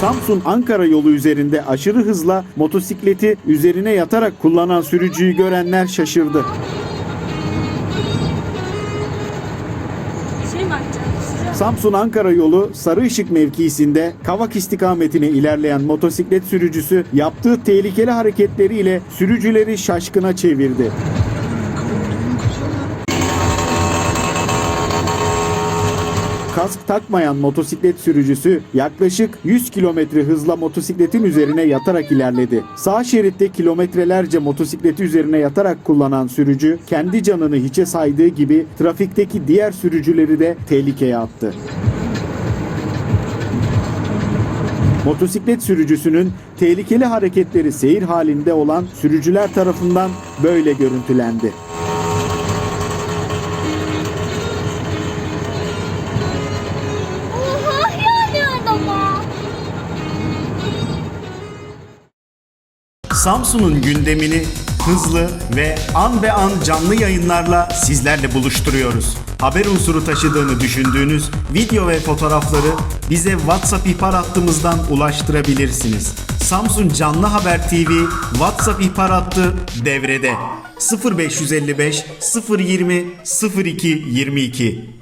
Samsun-Ankara yolu üzerinde aşırı hızla motosikleti üzerine yatarak kullanan sürücüyü görenler şaşırdı. Şey mi açacağız? Samsun-Ankara yolu Sarı Işık mevkiisinde Kavak istikametine ilerleyen motosiklet sürücüsü yaptığı tehlikeli hareketleriyle sürücüleri şaşkına çevirdi. Kask takmayan motosiklet sürücüsü yaklaşık 100 kilometre hızla motosikletin üzerine yatarak ilerledi. Sağ şeritte kilometrelerce motosikleti üzerine yatarak kullanan sürücü kendi canını hiçe saydığı gibi trafikteki diğer sürücüleri de tehlikeye attı. Motosiklet sürücüsünün tehlikeli hareketleri seyir halinde olan sürücüler tarafından böyle görüntülendi. Samsun'un gündemini hızlı ve an be an canlı yayınlarla sizlerle buluşturuyoruz. Haber unsuru taşıdığını düşündüğünüz video ve fotoğrafları bize WhatsApp ihbar hattımızdan ulaştırabilirsiniz. Samsun Canlı Haber TV WhatsApp ihbar hattı devrede. 0555 020 02 22